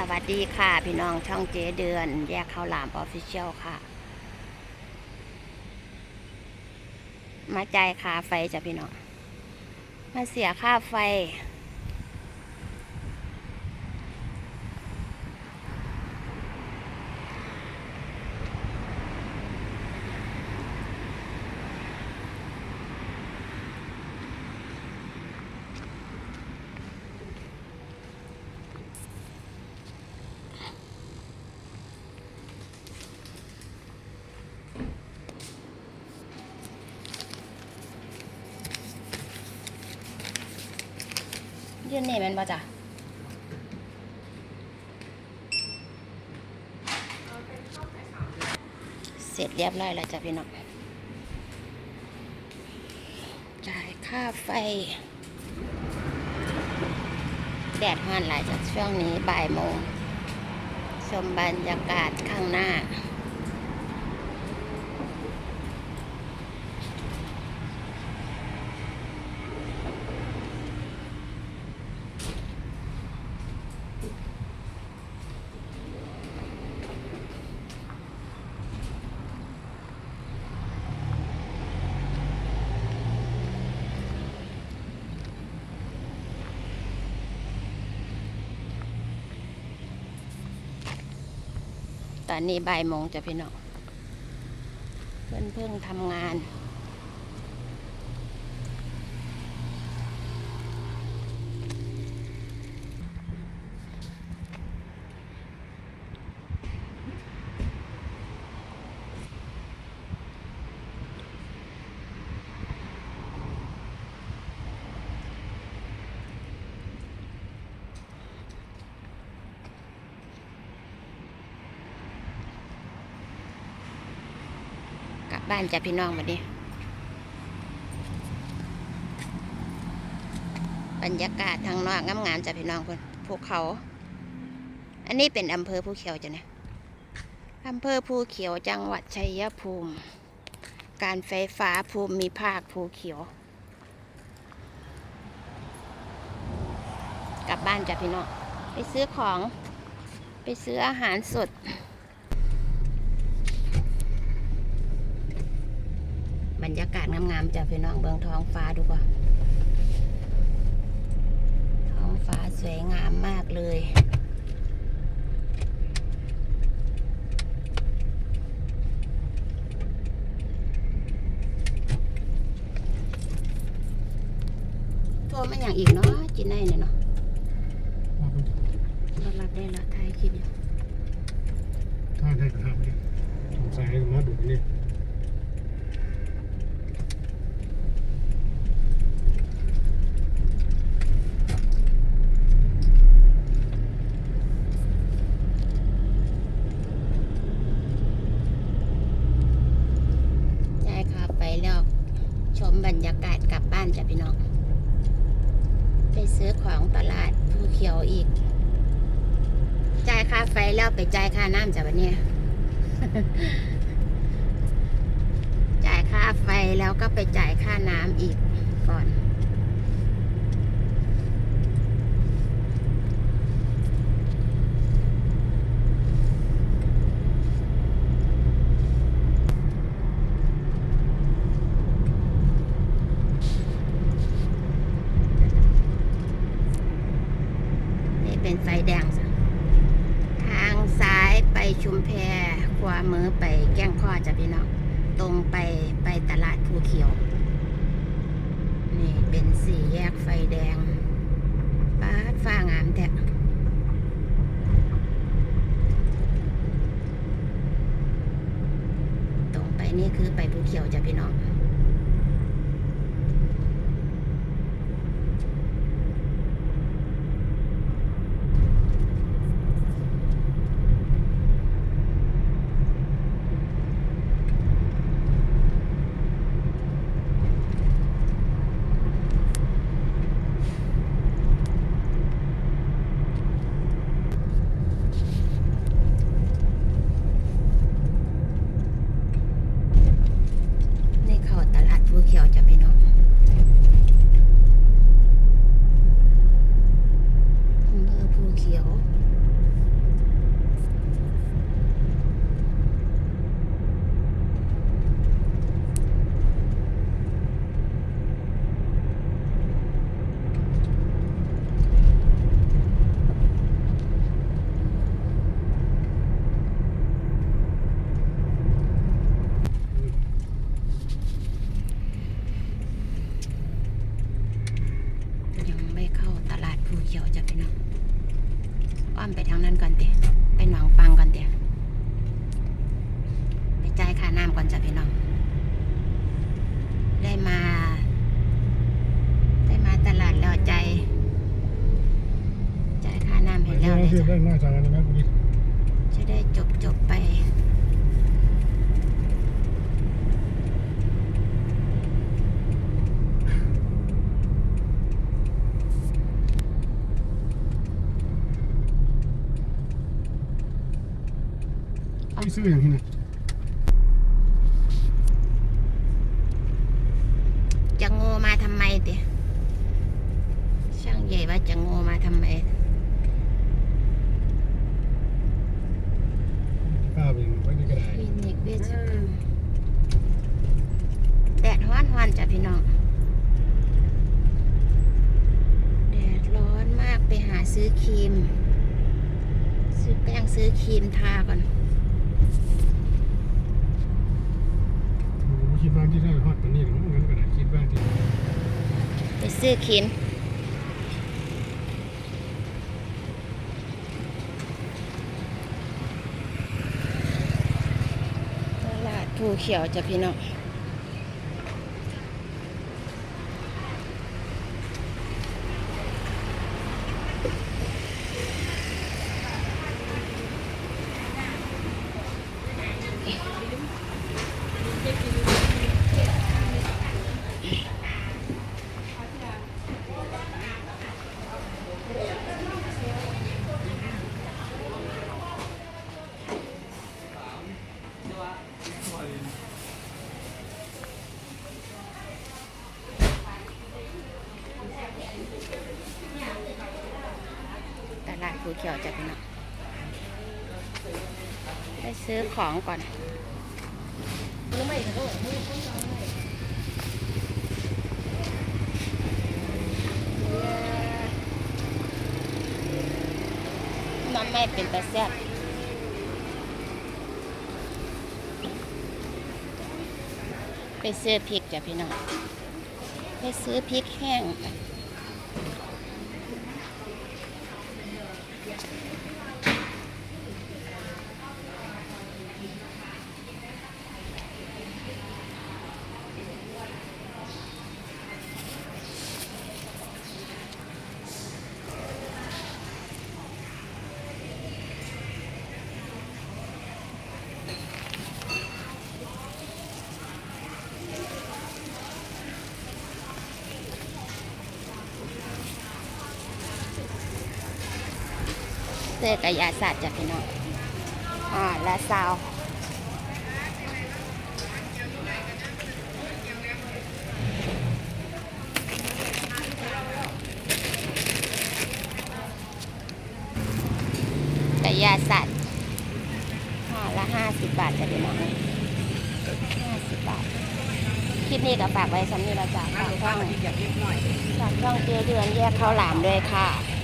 สวัสดีค่ะ พี่น้องช่องเจเดือน แยกข้าวหลามออฟฟิเชียลค่ะ มาจ่ายค่าไฟจ้ะพี่น้อง มาเสียค่าไฟ ยื่นนี่แมันบ่จ้ะเสร็จเรียบร้อยแล้วจ้ะพี่น้องจ่ายค่าไฟ แดดฮ้อนหลายจากช่วงนี้บ่ายโมง ชมบรรยากาศข้างหน้า นนี้บ่ายโมงจะพี่น้องเพื่อนเพิ่งทำงาน กลั บ้านจ้ะพี่น้องมาดิบรรยากาศทางนอกงามๆจ้ะพี่น้องคนภูเขา อันนี้เป็นอำเภอภูเขียวจ้ะเนี่ยอำเภอภูเขียวจังหวัดชัยภูมิ การไฟฟ้าภูมิภาคภูเขียว กลับบ้านจ้ะพี่น้อง ไปซื้อของ ไปซื้ออาหารสด บรรยากาศงามๆจากพี่น้องเบืองท้องฟ้าดูก่อนท้องฟ้าสวยงามมากเลยโทรมาอย่างอีกเนาะจินได้เนี่ยเนาะเรารับได้ล้วถ่ายคลิปอยู่ถ้าได้ก็ทำดิสงสัยมาดูนี่ ใช่ค่ะไปแล้วชม บรรยากาศกลับบ้านจ้ะพี่น้อง ไปซื้อของตลาดภูเขียวอีก จ่ายค่าไฟแล้วไปจ่ายค่าน้ำจ้ะวันนี้ จ่ายค่าไฟแล้วก็ไปจ่ายค่าน้ำอีกก่อน นี่ เป็นไฟแดงทางซ้ายไปชุมแพขวามือไปแก้งข้อจ้ะพี่น้องตรงไปไปตลาดภูเขียว นี่เป็นสี่แยกไฟแดงป้าฟ้างามแท้ตรงไปนี่คือไปภูเขียวจ้ะพี่น้อง นี่เขา อมไปทางนั้นก่อนเตี๋ยไปหนองปังก่อนเตี๋ยไปจ่ายค่าน้ำก่อนจ้ะพี่น้อง ได้มา ได้มาตลาดแล้วใจายจ่ายค่าน้ำเห็นแล้วเลย คือ จ้ะได้น้อยจากนั้นนะคุณดิจะได้จบจบไปที่ซื้ออย่างที่ไหนจะโง่มาทำไมเตี๋ยช่างใหญ่ว่าจะโง่มาทำไม ป้าเป็นไว้ในกระดาษ คลินิก เวชกรรมแดดร้อนร้อนจ้ะพี่น้อง แดดร้อนมากไปหาซื้อครีม ซื้อแป้งซื้อครีมทาก่อนผมคิดว่าที่ได้ฮอดปานนี้หรอกงั้นกระดาษคิดว่าที่ไปซื้อครีมตลาด ภูเขียวจ้ะพี่น้อง เขียวจ้ะพี่น้องไปซื้อของก่อนมันไม่เป็นตาแซ่บไปซื้อพริกจ้ะพี่น้อง ไปซื้อพริกแห้ง เสื้อกระยาศาสตร์จ้ะพี่น้องอ่าละซาวกระยาศาสตร์ห่อละห้าสิบบาทจ้ะพี่น้องห้าสิบบาทคลิปนี้ก็ฝากไว้สำหรับเราจากฝากช่องฝากช่องเจเดือนแยกข้าวหลามด้วยค่ะ